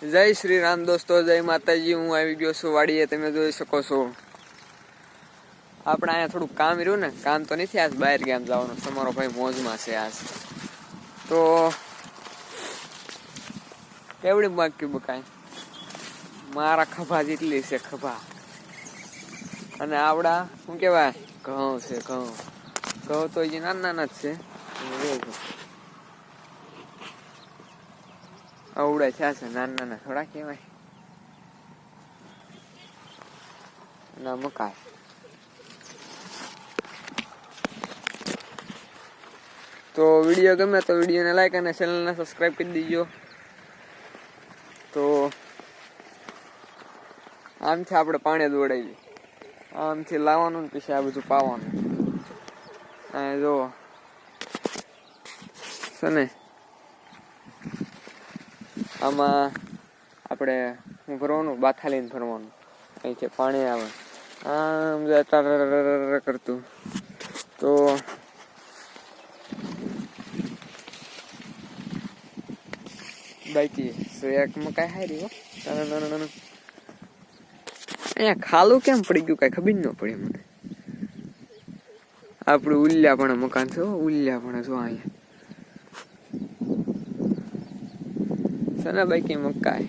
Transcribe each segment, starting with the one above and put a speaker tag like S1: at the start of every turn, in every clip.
S1: જય શ્રી રામ દોસ્તો, જય માતાજી, હું આવી ગયો છું વાડીએ, તમે જોઈ શકો છો. આપણે અહીંયા થોડુંક કામ રહ્યું ને, કામ તો નથી આજ, બહાર ગામ જવાનું, તમારો ભાઈ મોજમાં છે આજ. તો કેવડી બાકી બકાય મારા ખભા જેટલી છે ખભા. અને આવડા, શું કહેવાય? ઘઉં છે, ઘઉં. ઘઉં તો હજી નાના નાના જ છે તમે જોજો. અવડા થયા છે, નાના નાના, થોડા કહેવાય. ના મુકાય તો વીડિયો ગમે તો વિડીયોને લાઈક અને ચેનલને સબસ્ક્રાઈબ કરી દીજો. તો આમથી આપણે પાણી દોડાવી આમથી લાવવાનું ને પછી આ બધું પાવાનું. આ જો, છે ને? આમાં આપણે શું ભરવાનું, બાથા લઈને ભરવાનું. અહીંથી પાણી આવે. આમ તાર કરતું. તો બાકી સોયાકમાં કાંઈ હારી હો. અહીંયા ખાલું કેમ પડી ગયું? કાંઈ ખબર ન પડી મને. આપણું ઉલ્યાપણા મકાન છે હો ઉલ્યાપણા જો અહીંયા. સના બાકી મકાઈ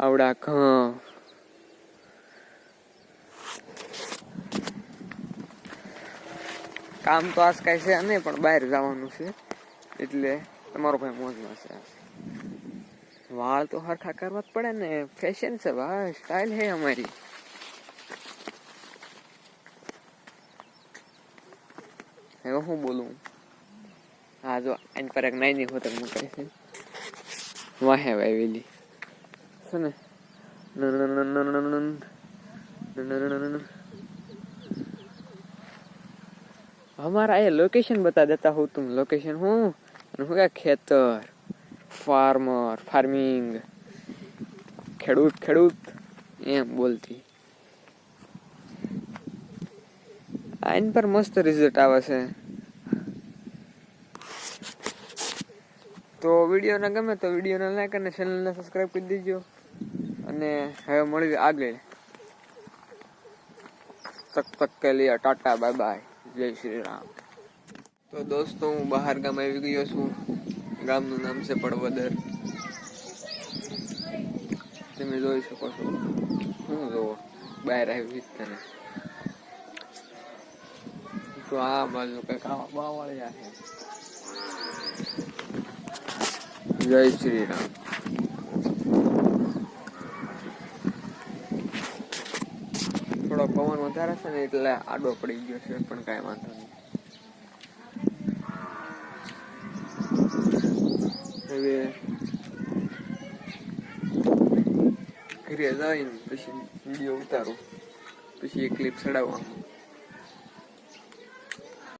S1: આવડા ઘઉં કામ તો આજ કાંઈ છે નહીં, પણ બહાર જવાનું છે. એટલે તમારો ભાઈ મોજમાં છે વાળ તો હરખા કરવા જ પડે ને. ફેશન છે ભાઈ સ્ટાઇલ હે અમારી. હવે હું બોલું? હા જો, આની પર એક નાની હોતક મૂકાય છે. વાહે વેલી છે ને હમારા એ લોકેશન બતા દેતા હું તું લોકેશન હું અને હું ક્યાં ખેતર ફાર્મર ફાર્મિંગ ખેડૂત ખેડૂત એમ બોલતી આઈન પર મસ્ત રિઝલ્ટ આવે છે તો વિડીયોને ગમે તો વીડિયો ને લાઈક અને ચેનલને ને સબસ્ક્રાઇબ કરી દેજો. અને હવે મળીએ આગળ. તક તક કે લીએ ટાટા બાય બાય જય શ્રી રામ. તો દોસ્તો, હું બહાર ગામ આવી ગયો છું. ગામનું નામ છે પડવદર તમે જોઈ શકો છો. હું જોવો? બહાર આવી તને. તો આ બાજુ કઈ આવા બાવળિયા છે. જય શ્રી રામ. થોડો પવન વધારે છે ને એટલે આડો પડી ગયો છે, પણ કાંઈ વાંધો નહીં. હવે ઘરે જઈને પછી વીડિયો ઉતારું, પછી એક ક્લિપ ચડાવવાનું.